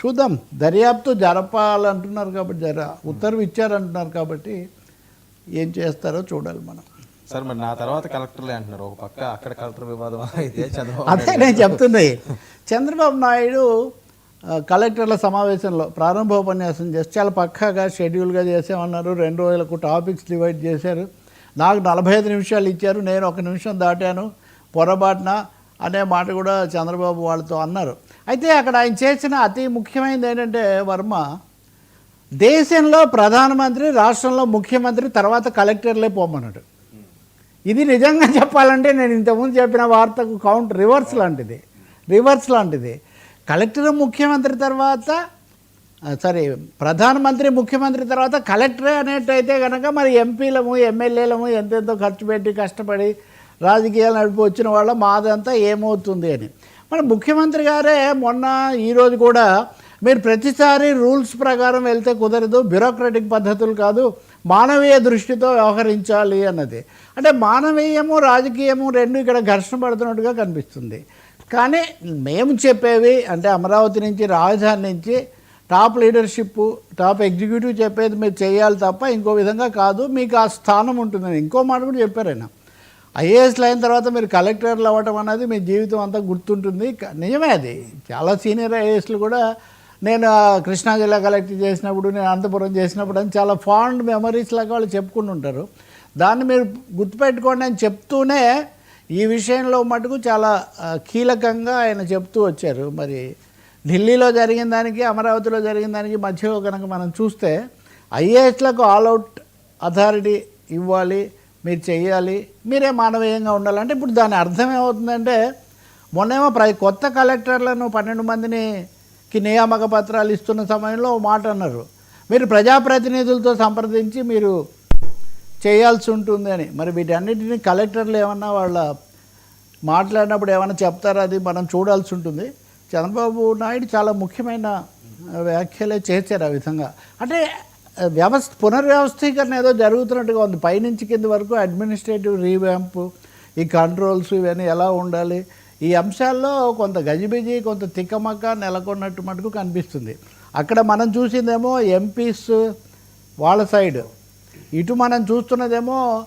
చూద్దాం. దర్యాప్తు జరపాలంటున్నారు కాబట్టి జర ఉత్తర్వు ఇచ్చారంటున్నారు కాబట్టి ఏం చేస్తారో చూడాలి మనం. సార్ మరి నా తర్వాత కలెక్టర్లే అంటున్నారు. ఒక పక్క అక్కడ కలెక్టర్ వివాదం అయితే చంద్రబాబు అదే నేను చెప్తుంది చంద్రబాబు నాయుడు కలెక్టర్ల సమావేశంలో ప్రారంభోపన్యాసం చేసి చాలా పక్కాగా షెడ్యూల్గా చేసామన్నారు. రెండు రోజులకు టాపిక్స్ డివైడ్ చేశారు. నాకు నలభై ఐదు నిమిషాలు ఇచ్చారు. నేను ఒక నిమిషం దాటాను. పొరపాటున అనే మాట కూడా చంద్రబాబు వాళ్ళతో అన్నారు. అయితే అక్కడ ఆయన చేసిన అతి ముఖ్యమైనది ఏంటంటే వర్మ దేశంలో ప్రధానమంత్రి రాష్ట్రంలో ముఖ్యమంత్రి తర్వాత కలెక్టర్లే పోమన్నాడు. ఇది నిజంగా చెప్పాలంటే నేను ఇంతకుముందు చెప్పిన వార్తకు కౌంట్ రివర్స్ లాంటిది. రివర్స్ లాంటిది. కలెక్టర్ ముఖ్యమంత్రి తర్వాత సారీ ప్రధానమంత్రి ముఖ్యమంత్రి తర్వాత కలెక్టరే అనేటైతే కనుక మరి ఎంపీలము ఎమ్మెల్యేలము ఎంతెంతో ఖర్చు పెట్టి కష్టపడి రాజకీయాలు నడిపి వచ్చిన వాళ్ళ మాదంతా ఏమవుతుంది అని. మన ముఖ్యమంత్రి గారే మొన్న ఈరోజు కూడా మీరు ప్రతిసారి రూల్స్ ప్రకారం వెళ్తే కుదరదు బ్యూరోక్రటిక్ పద్ధతులు కాదు మానవీయ దృష్టితో వ్యవహరించాలి అన్నది. అంటే మానవీయము రాజకీయము రెండు ఇక్కడ ఘర్షణ పడుతున్నట్టుగా కనిపిస్తుంది. కానీ మేము చెప్పేవి అంటే అమరావతి నుంచి రాజధాని నుంచి టాప్ లీడర్షిప్ టాప్ ఎగ్జిక్యూటివ్ చెప్పేది మీరు చేయాలి తప్ప ఇంకో విధంగా కాదు. మీకు ఆ స్థానం ఉంటుందని ఇంకో మాట కూడా చెప్పారు ఆయన. ఐఏఎస్లు అయిన తర్వాత మీరు కలెక్టర్లు అవ్వటం అనేది మీ జీవితం అంతా గుర్తుంటుంది. నిజమే అది. చాలా సీనియర్ ఐఏఎస్లు కూడా నేను కృష్ణా జిల్లా కలెక్టర్ చేసినప్పుడు నేను అనంతపురం చేసినప్పుడు అని చాలా ఫాండ్ మెమరీస్ లాగా వాళ్ళు చెప్పుకుంటూ ఉంటారు. దాన్ని మీరు గుర్తుపెట్టుకోండి అని చెప్తూనే ఈ విషయంలో మటుకు చాలా కీలకంగా ఆయన చెప్తూ వచ్చారు. మరి ఢిల్లీలో జరిగిన దానికి అమరావతిలో జరిగిన దానికి మధ్యలో కనుక మనం చూస్తే ఐఏఎస్లకు ఆల్అవుట్ అథారిటీ ఇవ్వాలి. మీరు చేయాలి మీరే మానవీయంగా ఉండాలంటే ఇప్పుడు దాని అర్థం ఏమవుతుందంటే మొన్నేమో ప్ర కొత్త కలెక్టర్లను పన్నెండు మందినికి నియామక పత్రాలు ఇస్తున్న సమయంలో ఓ మాట అన్నారు. మీరు ప్రజాప్రతినిధులతో సంప్రదించి మీరు చేయాల్సి ఉంటుంది అని. మరి వీటన్నిటిని కలెక్టర్లు ఏమన్నా వాళ్ళ మాట్లాడినప్పుడు ఏమైనా చెప్తారా? అది మనం చూడాల్సి ఉంటుంది. చంద్రబాబు నాయుడు చాలా ముఖ్యమైన వ్యాఖ్యలే చేశారు ఆ విధంగా. అంటే వ్యవస్థ పునర్వ్యవస్థీకరణ ఏదో జరుగుతున్నట్టుగా ఉంది. పైనుంచి కింద వరకు అడ్మినిస్ట్రేటివ్ రీవ్యాంప్ ఈ కంట్రోల్స్ ఇవన్నీ ఎలా ఉండాలి? ఈ అంశాల్లో కొంత గజిబిజి కొంత తిక్కమక్క నెలకొన్నట్టు మటుకు కనిపిస్తుంది. అక్కడ మనం చూసిందేమో ఎంపీస్ వాళ్ళ సైడ్. ఇటు మనం చూస్తున్నదేమో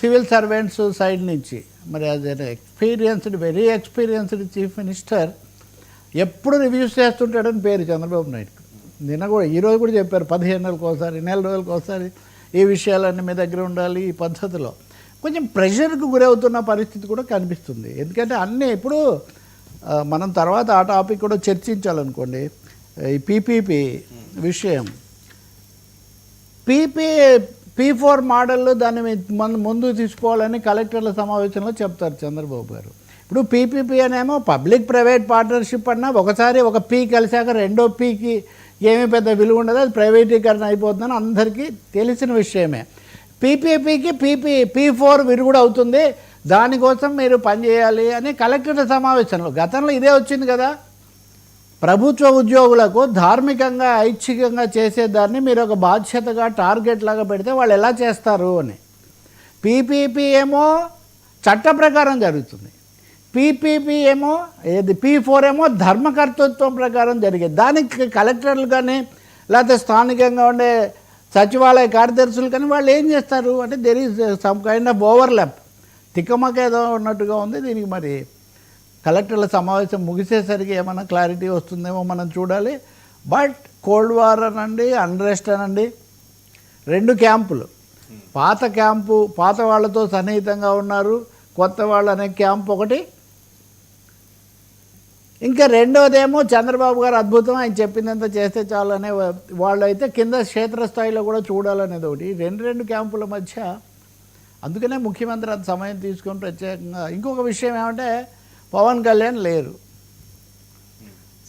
సివిల్ సర్వెంట్స్ సైడ్ నుంచి. మరి అది experienced very experienced chief minister ఎప్పుడు రివ్యూస్ చేస్తుంటాడని పేరు చంద్రబాబు నాయుడు నిన్న కూడా ఈరోజు కూడా చెప్పారు పదిహేను నెలలకు ఒకసారి నెల రోజులకు ఒకసారి ఈ విషయాలన్నీ మీ దగ్గర ఉండాలి ఈ పద్ధతిలో. కొంచెం ప్రెషర్కి గురవుతున్న పరిస్థితి కూడా కనిపిస్తుంది. ఎందుకంటే అన్నీ ఇప్పుడు మనం తర్వాత ఆ టాపిక్ కూడా చర్చించాలనుకోండి. ఈ పీపీపీ విషయం. పీపీ పీ ఫోర్ మోడల్ దాన్ని మన ముందు తీసుకోవాలని కలెక్టర్ల సమావేశంలో చెప్తారు చంద్రబాబు గారు. ఇప్పుడు పీపీపీ అనేమో పబ్లిక్ ప్రైవేట్ పార్ట్నర్షిప్ అన్నా ఒకసారి ఒక పీ కలిసాక రెండో పీకి ఏమీ పెద్ద విలువ ఉండదు అది ప్రైవేటీకరణ అయిపోతుందని అందరికీ తెలిసిన విషయమే. పీపీపీకి పీపీ పీ ఫోర్ విరుగుడు అవుతుంది. దానికోసం మీరు పనిచేయాలి అని కలెక్టర్ల సమావేశంలో గతంలో ఇదే వచ్చింది కదా. ప్రభుత్వ ఉద్యోగులకు ధార్మికంగా ఐచ్ఛికంగా చేసేదాన్ని మీరు ఒక బాధ్యతగా టార్గెట్ లాగా పెడితే వాళ్ళు ఎలా చేస్తారు అని. పీపీపీ ఏమో చట్ట ప్రకారం జరుగుతుంది. పీపీపీ ఏమో ఏది పీ ఫోర్ ఏమో ధర్మకర్తృత్వం ప్రకారం జరిగేది. దానికి కలెక్టర్లు కానీ లేకపోతే స్థానికంగా ఉండే సచివాలయ కార్యదర్శులు కానీ వాళ్ళు ఏం చేస్తారు? అంటే there is some kind of overlap తిక్కమక ఏదో ఉన్నట్టుగా ఉంది దీనికి మరి. కలెక్టర్ల సమావేశం ముగిసేసరికి ఏమైనా క్లారిటీ వస్తుందేమో మనం చూడాలి. బట్ కోల్డ్ వార్ అనండి అన్రెస్ట్ అనండి రెండు క్యాంపులు. పాత క్యాంపు పాత వాళ్ళతో సన్నిహితంగా ఉన్నారు కొత్త వాళ్ళు అనే క్యాంప్ ఒకటి ఇంకా రెండోదేమో చంద్రబాబు గారు అద్భుతం ఆయన చెప్పిందంత చేస్తే చాలు అనే వాళ్ళు అయితే కింద క్షేత్రస్థాయిలో కూడా చూడాలనేది ఒకటి. రెండు రెండు క్యాంపుల మధ్య అందుకనే ముఖ్యమంత్రి అంత సమయం తీసుకొని ప్రత్యేకంగా ఇంకొక విషయం ఏమంటే పవన్ కళ్యాణ్ లేరు.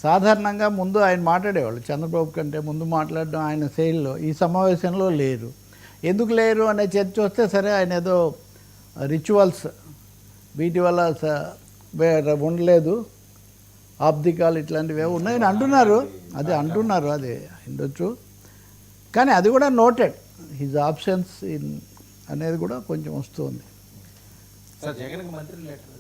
సాధారణంగా ముందు ఆయన మాట్లాడేవాళ్ళు చంద్రబాబు కంటే ముందు మాట్లాడడం ఆయన శైలిలో ఈ సమావేశంలో లేరు. ఎందుకు లేరు అనే చర్చ వస్తే సరే ఆయన ఏదో రిచువల్స్ వీటి వల్ల స- ఉండలేదు. ఆబ్దికాలు ఇట్లాంటివి ఏవో ఉన్నాయని అంటున్నారు. అది అంటున్నారు. అది. ఉండొచ్చు కానీ అది కూడా నోటెడ్ హిజ్ ఆప్షన్స్ ఇన్ అనేది కూడా కొంచెం వస్తుంది సార్ జగన్ మంత్రి లెటర్